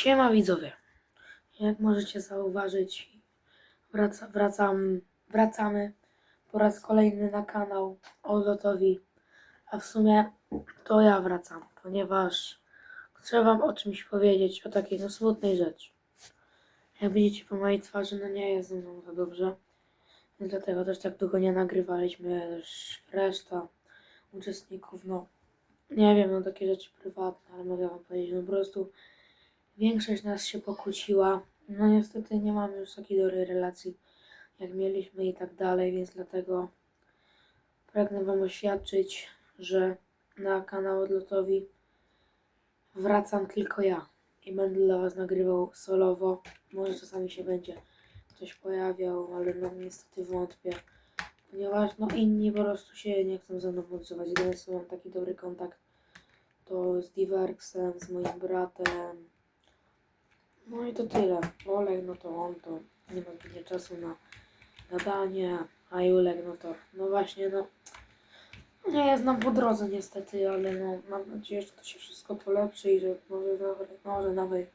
Siema widzowie. Jak możecie zauważyć, wraca, wracam, wracamy po raz kolejny na kanał Odotowi. A w sumie to ja wracam, ponieważ chcę wam o czymś powiedzieć, o takiej no smutnej rzeczy. Jak widzicie po mojej twarzy, no nie jest ze mną za dobrze. Dlatego też tak długo nie nagrywaliśmy. Też reszta uczestników, no nie wiem, no takie rzeczy prywatne, ale mogę wam powiedzieć, no po prostu większość nas się pokłóciła. No niestety nie mamy już takiej dobrej relacji, jak mieliśmy i tak dalej, więc dlatego pragnę wam oświadczyć, że na kanał Odlotowi wracam tylko ja i będę dla was nagrywał solowo. Może czasami się będzie ktoś pojawiał, ale no niestety wątpię. Ponieważ no inni po prostu się nie chcą ze mną odzywać. Jedyne co mam taki dobry kontakt to z Diverksem, z moim bratem. No i to tyle. Olek, no to on to nie ma zbytnio czasu na gadanie, a Julek, no to no właśnie, no nie jest nam po drodze niestety, ale no mam nadzieję, że to się wszystko polepszy i że może nawet, może nawet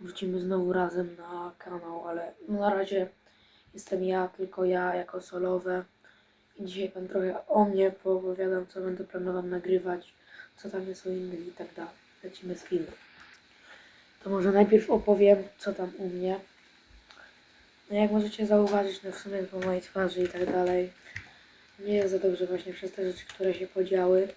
wrócimy znowu razem na kanał, ale na razie jestem ja, tylko ja jako solowe. I dzisiaj wam trochę o mnie poopowiadam, co będę planował nagrywać, co tam jest u innych i tak dalej. Lecimy z filmem. To może najpierw opowiem, co tam u mnie. No jak możecie zauważyć, no w sumie po mojej twarzy i tak dalej, nie jest za dobrze właśnie przez te rzeczy, które się podziały.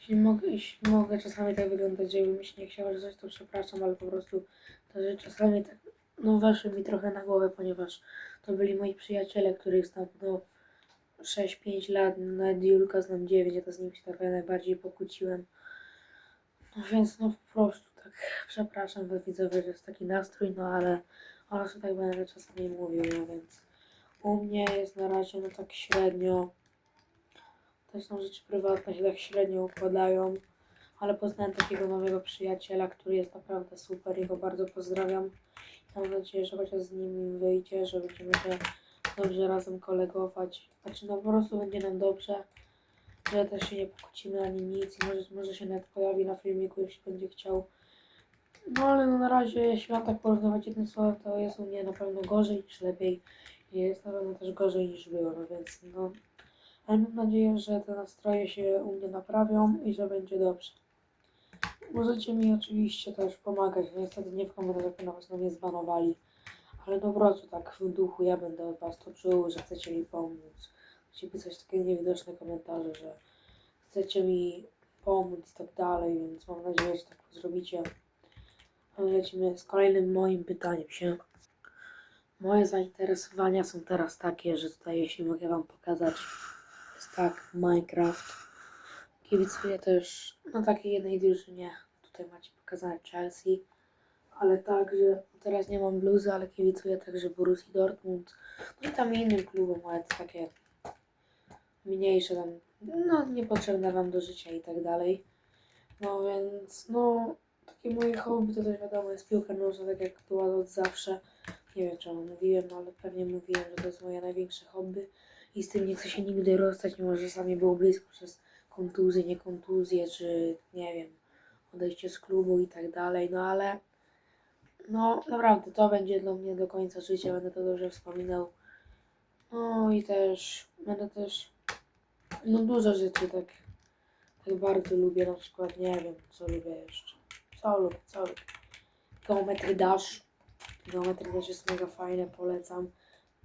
Jeśli mogę, jeśli mogę czasami tak wyglądać, jakbym mi się nie chciało coś, to przepraszam, ale po prostu to, że czasami tak, no weszły mi trochę na głowę, ponieważ to byli moi przyjaciele, których znam, no 6-5 lat, nawet Julka znam 9, ja to z nim się trochę najbardziej pokłóciłem. No więc no po prostu tak, przepraszam was widzowie, że jest taki nastrój, no ale prostu tak będę czasami mówił, no więc u mnie jest na razie no tak średnio. To są rzeczy prywatne, się tak średnio układają, ale poznałem takiego nowego przyjaciela, który jest naprawdę super i go bardzo pozdrawiam. Mam nadzieję, że chociaż z nim wyjdzie, że będziemy się dobrze razem kolegować. Znaczy no po prostu będzie nam dobrze, że też się nie pokłócimy ani nic może, może się nawet pojawi na filmiku, jeśli będzie chciał. No ale no na razie, jeśli mam tak porównywać jednym słowem, to jest u mnie na pewno gorzej niż lepiej. I jest na pewno też gorzej niż było, no więc no. Ale mam nadzieję, że te nastroje się u mnie naprawią i że będzie dobrze. Możecie mi oczywiście też pomagać. No niestety nie w komentarzach, ponieważ no mnie zbanowali. Ale prostu tak w duchu ja będę od was to czuł, że chcecie mi pomóc. Chcecie pisać takie niewidoczne komentarze, że chcecie mi pomóc i tak dalej, więc mam nadzieję, że tak zrobicie. A my lecimy z kolejnym moim pytaniem się. Moje zainteresowania są teraz takie, że tutaj jeśli mogę wam pokazać, jest tak Minecraft. Kibicuję też na takiej jednej drużynie. Tutaj macie pokazane Chelsea. Ale także teraz nie mam bluzy, ale kibicuję także Borussii Dortmund. No i tam innym klubom, ale takie mniejsze tam, no niepotrzebne wam do życia i tak dalej. No więc, no takie moje hobby to też wiadomo jest piłka nożna, tak jak była od zawsze. Nie wiem czemu mówiłem, no ale pewnie mówiłem, że to jest moje największe hobby i z tym nie chcę się nigdy rozstać, mimo że czasami było blisko przez kontuzję, nie kontuzję, czy nie wiem, odejście z klubu i tak dalej, no ale no naprawdę to będzie dla mnie do końca życia, będę to dobrze wspominał. No i też będę też no dużo rzeczy tak, tak bardzo lubię, na przykład nie wiem co lubię jeszcze. Co lubię, co lubię. Geometry Dash. Geometry Dash jest mega fajne, polecam.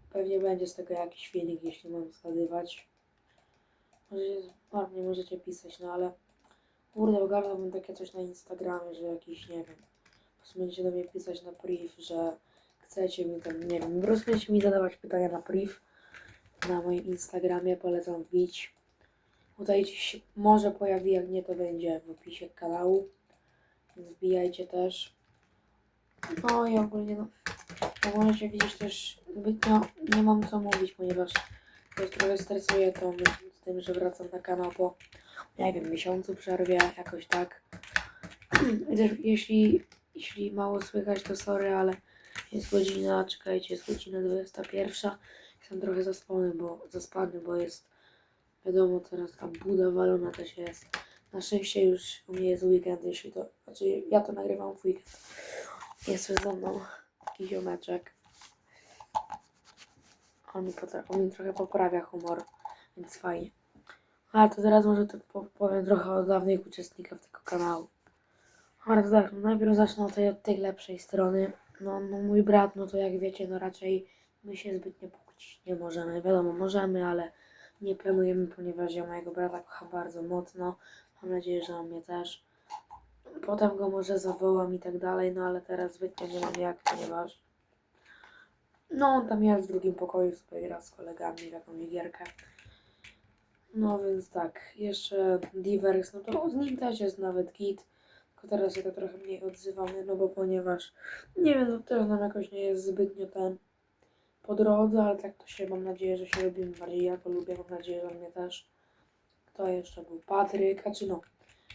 Pewnie będzie z tego jakiś filmik, jeśli mam zgadywać. Możecie, ładnie możecie pisać, no ale kurde, ogarnąłbym takie coś na Instagramie, że jakiś, nie wiem, będziecie do mnie pisać na priv, że chcecie mi tam, nie wiem, po mi zadawać pytania na priv na moim Instagramie, polecam wbić. Tutaj się może pojawi, jak nie, to będzie w opisie kanału, więc wbijajcie też. No i ogólnie, no, jak możecie widzieć też, zbytnio nie mam co mówić, ponieważ też trochę stresuję to z tym, że wracam na kanał po, nie wiem, miesiącu przerwie, jakoś tak. I też jeśli, jeśli mało słychać, to sorry, ale jest godzina, czekajcie, jest godzina 21. Jestem trochę zaspany, bo zaspany, bo jest, wiadomo, teraz ta buda walona też jest. Na szczęście już u mnie jest weekend, jeśli to, znaczy ja to nagrywam w weekend. Jest ze mną taki ziomeczek. On mi, on mi trochę poprawia humor, więc fajnie. A to teraz może po- powiem trochę o dawnych uczestnikach tego kanału. Ale tak, najpierw zacznę od tej, od tej lepszej strony. No, no mój brat, no to jak wiecie, no raczej my się zbytnio pokłócić nie możemy. Wiadomo, możemy, ale nie planujemy, ponieważ ja mojego brata kocham bardzo mocno. Mam nadzieję, że on mnie też. Potem go może zawołam i tak dalej, no ale teraz zbytnio nie mam jak, ponieważ no on tam jest w drugim pokoju, sobie gra z kolegami w jakąś gierkę. No więc tak, jeszcze Diverse, no to z nim też jest nawet git, teraz się to trochę mniej odzywamy, no bo ponieważ, nie wiem, to też nam jakoś nie jest zbytnio ten po drodze, ale tak to się, mam nadzieję, że się lubimy bardziej, ja go lubię, mam nadzieję, że mnie też. Kto jeszcze był? Patryk, a czy no,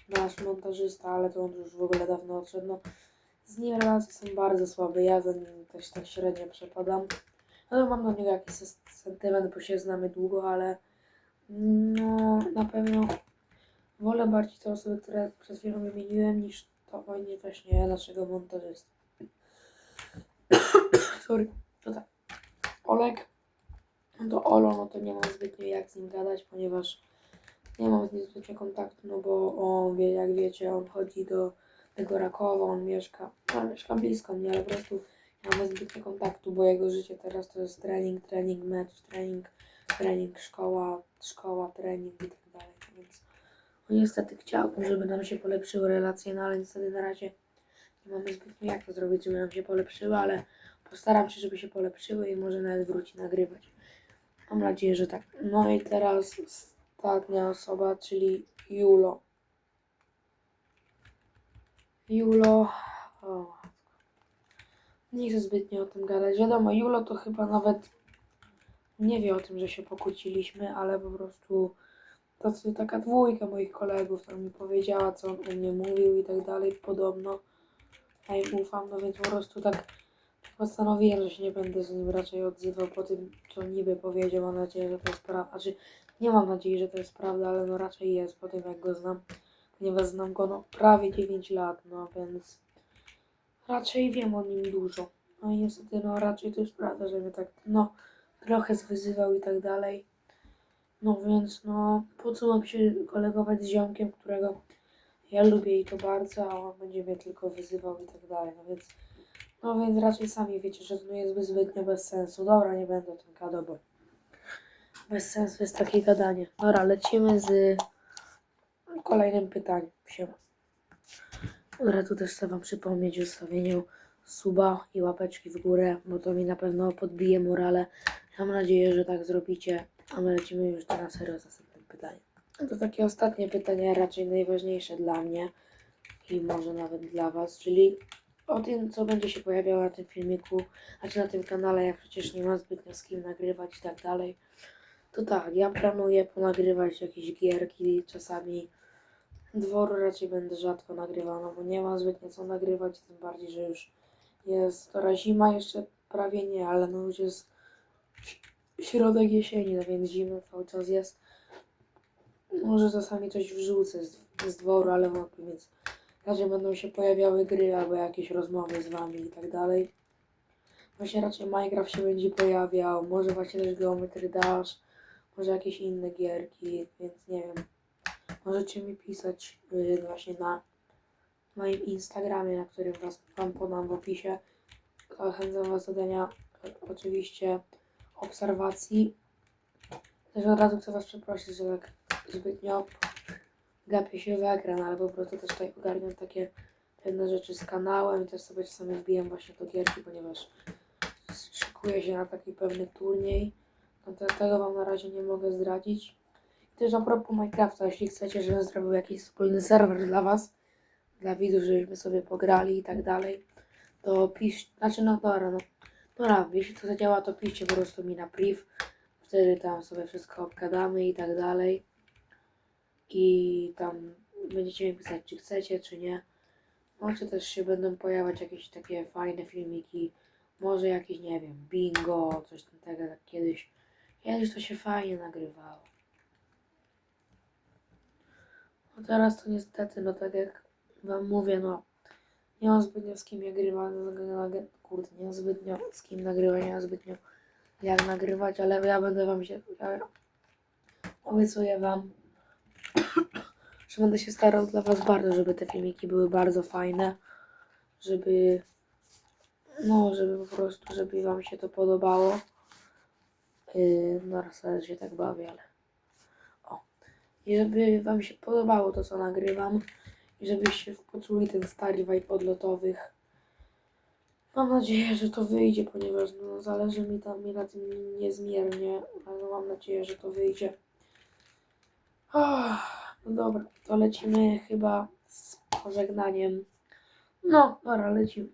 nasz montażysta, ale to on już w ogóle dawno odszedł, no. Z nim relacje są bardzo słabe, ja za nim też tak średnio przepadam. No mam do niego jakiś sentyment, bo się znamy długo, ale no na pewno wolę bardziej te osoby, które przed chwilą wymieniłem, niż to właśnie właśnie naszego montażysty. Sorry, to tak. Olek, no to Olo, no to nie mam zbytnio jak z nim gadać, ponieważ nie mam z nim zbytnio kontaktu, no bo on wie, jak wiecie, on chodzi do tego Rakowa, on mieszka, no, mieszka blisko mnie, ale po prostu nie mamy zbytnio kontaktu, bo jego życie teraz to jest trening, trening, mecz, trening, trening, szkoła, szkoła, trening i tak dalej, więc no niestety chciałbym, żeby nam się polepszyły relacje, no ale niestety na razie nie mamy zbytnio jak to zrobić, żeby nam się polepszyły, ale postaram się, żeby się polepszyły i może nawet wróci nagrywać. Mam nadzieję, że tak. No i teraz ostatnia osoba, czyli Julo. Julo. O. Nie chcę zbytnio o tym gadać. Wiadomo, Julo to chyba nawet nie wie o tym, że się pokłóciliśmy, ale po prostu tacy, taka dwójka moich kolegów tam mi powiedziała, co on o mnie mówił i tak dalej, podobno. Ja im ufam, no więc po prostu tak postanowiłem, że się nie będę z nim raczej odzywał po tym, co niby powiedział. Mam nadzieję, że to jest prawda. Znaczy, nie mam nadziei, że to jest prawda, ale no raczej jest po tym, jak go znam. Ponieważ znam go no prawie 9 lat, no więc raczej wiem o nim dużo. No i niestety, no raczej to jest prawda, że mnie tak, no, trochę zwyzywał i tak dalej. No więc, no, po co mam się kolegować z ziomkiem, którego ja lubię i to bardzo, a on będzie mnie tylko wyzywał i tak dalej. No więc, no więc raczej sami wiecie, że to jest zbytnio bez sensu. Dobra, nie będę o tym gadał, bo bez sensu jest takie gadanie. Dobra, lecimy z kolejnym pytaniem. Siema. Dobra, tu też chcę Wam przypomnieć o ustawieniu suba i łapeczki w górę, bo to mi na pewno podbije morale. Mam nadzieję, że tak zrobicie, a my lecimy już teraz serio z następnym pytaniem. To takie ostatnie pytanie, raczej najważniejsze dla mnie i może nawet dla Was, czyli o tym, co będzie się pojawiało na tym filmiku, znaczy na tym kanale, jak przecież nie mam zbytnio z kim nagrywać i tak dalej. To tak, ja planuję ponagrywać jakieś gierki, czasami dworu raczej będę rzadko nagrywał, no bo nie mam zbytnio co nagrywać, tym bardziej, że już jest teraz zima, jeszcze prawie nie, ale no już jest środek jesieni, no więc zimno cały czas jest. Może czasami coś wrzucę z, z dworu, ale wątpię, więc raczej będą się pojawiały gry albo jakieś rozmowy z wami i tak dalej. Właśnie raczej Minecraft się będzie pojawiał, może właśnie też Geometry Dash, może jakieś inne gierki, więc nie wiem. Możecie mi pisać y, właśnie na moim Instagramie, na którym was, wam podam w opisie. Zachęcam was do dania oczywiście obserwacji. Też od razu chcę was przeprosić, że tak zbytnio gapię się w ekran, ale po prostu też tutaj ogarniam takie pewne rzeczy z kanałem i też sobie czasami wbijam właśnie do gierki, ponieważ szykuję się na taki pewny turniej. No tego wam na razie nie mogę zdradzić. Też a propos Minecrafta, jeśli chcecie, żebym zrobił jakiś wspólny serwer dla was, dla widzów, żebyśmy sobie pograli i tak dalej, to pisz, znaczy no dobra, no, dobra, jeśli to zadziała, to piszcie po prostu mi na priv, wtedy tam sobie wszystko obgadamy i tak dalej i tam będziecie mi pisać, czy chcecie, czy nie. Może też się będą pojawiać jakieś takie fajne filmiki, może jakieś, nie wiem, bingo, coś tam tego, jak kiedyś, kiedyś to się fajnie nagrywało. No teraz to niestety, no tak jak wam mówię, no nie mam zbytnio z kim nagrywać, kurde, nie mam zbytnio z kim nagrywać, nie mam zbytnio jak nagrywać, ale ja będę wam się, ja obiecuję wam, że będę się starał dla was bardzo, żeby te filmiki były bardzo fajne, żeby, no, żeby po prostu, żeby wam się to podobało. Yy, no raz się tak bawię, ale o. I żeby wam się podobało to, co nagrywam i żebyście poczuli ten stary vibe odlotowych. Mam nadzieję, że to wyjdzie, ponieważ no, zależy mi tam mi na tym niezmiernie, ale mam nadzieję, że to wyjdzie. Ah, no dobra, to lecimy chyba z pożegnaniem. No, dobra, lecimy.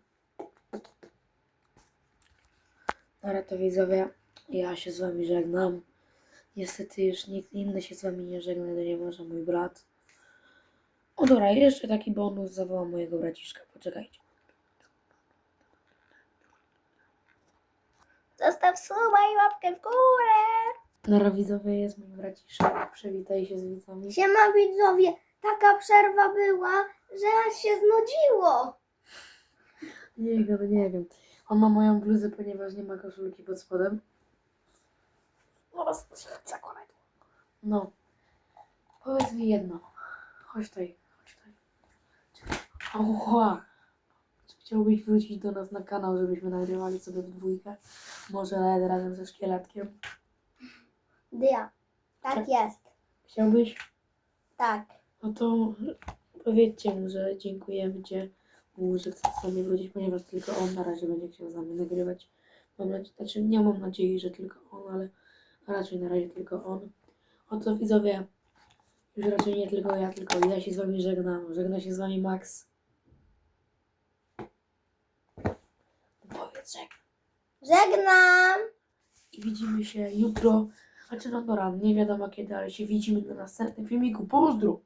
Dobra, to widzowie, ja się z wami żegnam. Niestety już nikt inny się z wami nie żegna, to nie może mój brat. O dobra, jeszcze taki bonus zawołam mojego braciszka, poczekajcie. Zostaw suba i łapkę w górę. Widzowie, jest mój braciszek, przywitaj się z widzami. Siema widzowie, taka przerwa była, że aż się znudziło. Nie wiem, nie wiem. On ma moją bluzę, ponieważ nie ma koszulki pod spodem. Zaraz zakładaj. No. Powiedz mi jedno. Chodź tutaj. Ała. Chciałbyś wrócić do nas na kanał, żebyśmy nagrywali sobie w dwójkę? Może nawet razem ze szkieletkiem. Dia, tak Tak. jest, Chciałbyś? tak. No to powiedzcie mu, że dziękujemy Cię, mu, że chce z nami wrócić, ponieważ tylko on na razie będzie chciał z nami nagrywać. Mam nadzieję, znaczy nie mam nadziei, że tylko on, ale raczej na razie tylko on. Oto widzowie, już raczej nie tylko ja, tylko ja się z Wami żegnam. Żegna się z Wami Max. Powiedz żegnam. I widzimy się jutro, znaczy no dobra, nie wiadomo kiedy, ale się widzimy na następnym filmiku. Pozdro!